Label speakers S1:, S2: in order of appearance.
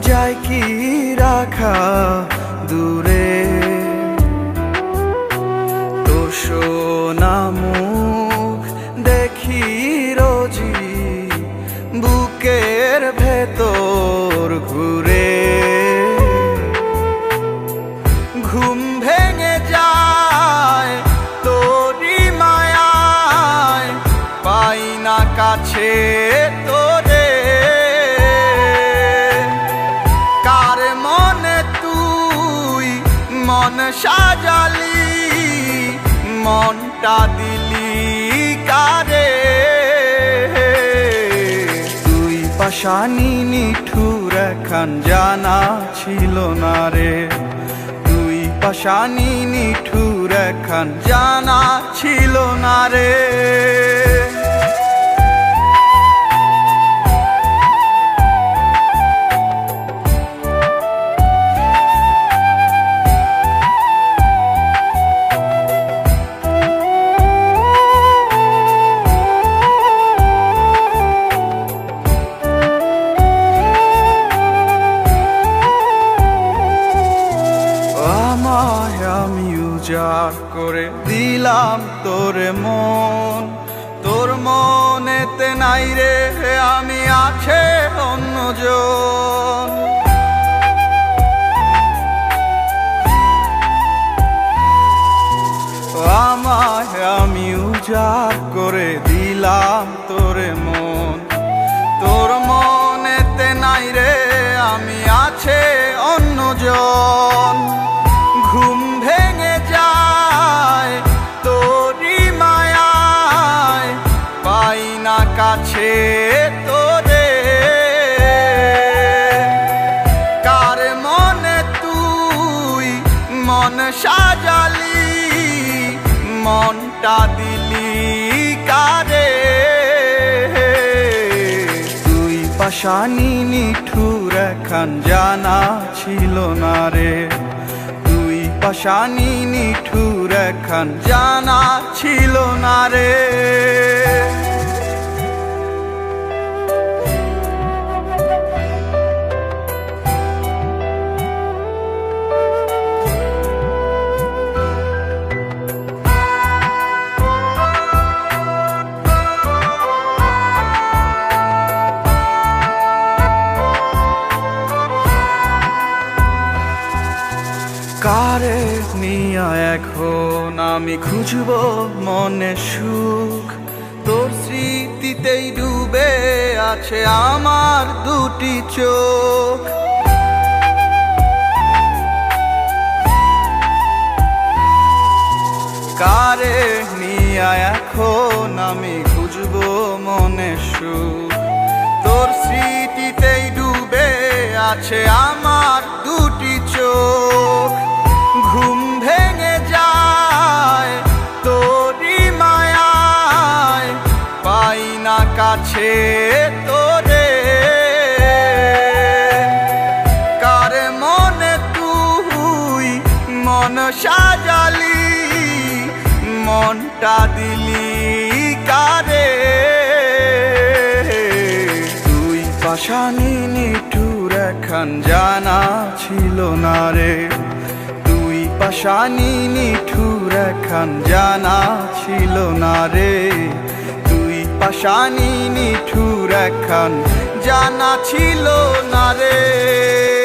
S1: যায় কি রাখা দূরে? তোষো নাম দেখি রোজি বুকের ভেতর ঘুরে। সাজালি, মনটা দিলি কারে? তুই পাশানি নিঠুর খান জানা ছিল না রে। তুই পাশানি নিঠুর খান জানা ছিল না রে। উজাড় করে দিলাম তোরে মন। তোর মনেতে নাই রে, আমি আছে অন্যজন। আমায় আমি উজাড় করে দিলাম তোরে মন। তোর মনেতে নাই রে, আমি আছে অন্যজন। কাছে তোরে। কার মনে তুই মন সাজালি, মনটা দিলি কারে? তুই পাশানি নিঠুর খান জানা ছিল না রে। তুই পাশানি নিঠুর খান জানা ছিল না রে। কারে নিয়া এখন আমি খুঁজব মনে সুখ। তোর স্মৃতিতেই ডুবে আছে আমার দুটি চোখ। কারে নিয়া এখন আমি খুঁজব মনে সুখ। তোর স্মৃতিতেই ডুবে আছে আমার দুটি চোখ। ঘুম ভেঙে যায়, তোরি মায়ায় পাই না কাছে তোরে। কার মনে তুই মন সাজালি, মনটা দিলি কারে? তুই পাশানি নিঠুর এখন জানা ছিল না রে। পাশানি নিঠুর এখন জানা ছিল না রে। তুই পাশানি নিঠুর এখন জানা ছিল না রে।